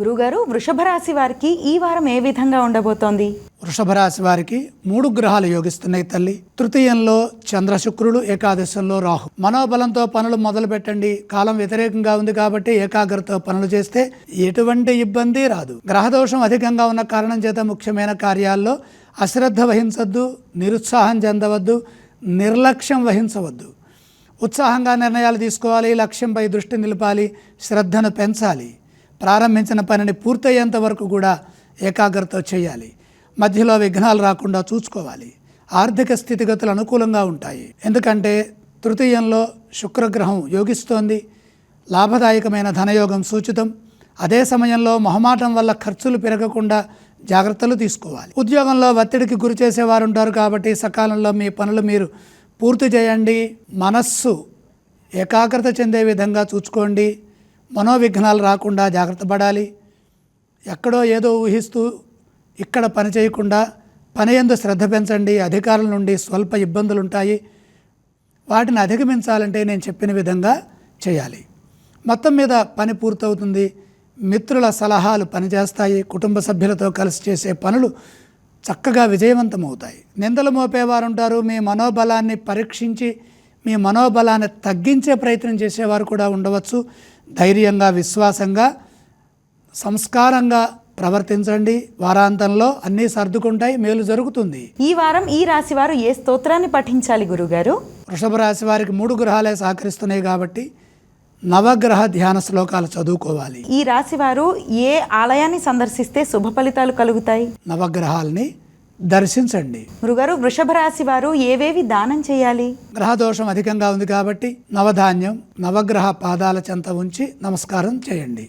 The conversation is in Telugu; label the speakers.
Speaker 1: గురుగారు వృషభ రాశి వారికి ఈ వారం ఏ విధంగా ఉండబోతోంది?
Speaker 2: వృషభ రాశి వారికి మూడు గ్రహాలు యోగిస్తున్నాయి తల్లి. తృతీయంలో చంద్ర శుక్రుడు ఏకాదశంలో రాహు. మనోబలంతో పనులు మొదలు పెట్టండి. కాలం వ్యతిరేకంగా ఉంది కాబట్టి ఏకాగ్రతతో పనులు చేస్తే ఎటువంటి ఇబ్బంది రాదు. గ్రహదోషం అధికంగా ఉన్న కారణం చేత ముఖ్యమైన కార్యాల్లో అశ్రద్ధ వహించవద్దు నిరుత్సాహం చెందవద్దు నిర్లక్ష్యం వహించవద్దు. ఉత్సాహంగా నిర్ణయాలు తీసుకోవాలి లక్ష్యంపై దృష్టి నిలపాలి శ్రద్ధను పెంచాలి. ప్రారంభించిన పనిని పూర్తయ్యేంత వరకు కూడా ఏకాగ్రత చేయాలి. మధ్యలో విఘ్నాలు రాకుండా చూసుకోవాలి. ఆర్థిక స్థితిగతులు అనుకూలంగా ఉంటాయి. ఎందుకంటే తృతీయంలో శుక్రగ్రహం యోగిస్తోంది. లాభదాయకమైన ధనయోగం సూచితం. అదే సమయంలో మొహమాటం వల్ల ఖర్చులు పెరగకుండా జాగ్రత్తలు తీసుకోవాలి. ఉద్యోగంలో ఒత్తిడికి గురి చేసేవారు ఉంటారు కాబట్టి సకాలంలో మీ పనులు మీరు పూర్తి చేయండి. మనస్సు ఏకాగ్రత చెందే విధంగా చూసుకోండి. మనోవిఘ్నాలు రాకుండా జాగ్రత్త పడాలి. ఎక్కడో ఏదో ఊహిస్తూ ఇక్కడ పని చేయకుండా పని ఎందు శ్రద్ధ పెంచండి. అధికారుల నుండి స్వల్ప ఇబ్బందులు ఉంటాయి వాటిని అధిగమించాలంటే నేను చెప్పిన విధంగా చేయాలి. మొత్తం మీద పని పూర్తవుతుంది. మిత్రుల సలహాలు పనిచేస్తాయి. కుటుంబ సభ్యులతో కలిసి చేసే పనులు చక్కగా విజయవంతమవుతాయి. నిందలు మోపేవారు ఉంటారు మీ మనోబలాన్ని పరీక్షించి మీ మనోబలాన్ని తగ్గించే ప్రయత్నం చేసేవారు కూడా ఉండవచ్చు. ధైర్యంగా విశ్వాసంగా సంస్కారంగా ప్రవర్తించండి. వారాంతంలో అన్నీ సర్దుకుంటాయి మేలు జరుగుతుంది.
Speaker 1: ఈ వారం ఈ రాశి వారు ఏ స్తోత్రాన్ని పఠించాలి గురుగారు?
Speaker 2: వృషభ రాశి వారికి మూడు గ్రహాలే సహకరిస్తున్నాయి కాబట్టి నవగ్రహ ధ్యాన శ్లోకాలు చదువుకోవాలి.
Speaker 1: ఈ రాశి వారు ఏ ఆలయాన్ని సందర్శిస్తే శుభ ఫలితాలు కలుగుతాయి?
Speaker 2: నవగ్రహాల్ని దర్శించండి.
Speaker 1: గురుగారు వృషభ రాశి వారు ఏవేవి దానం చేయాలి?
Speaker 2: గ్రహదోషం అధికంగా ఉంది కాబట్టి నవధాన్యం నవగ్రహ పాదాల చెంత ఉంచి నమస్కారం చేయండి.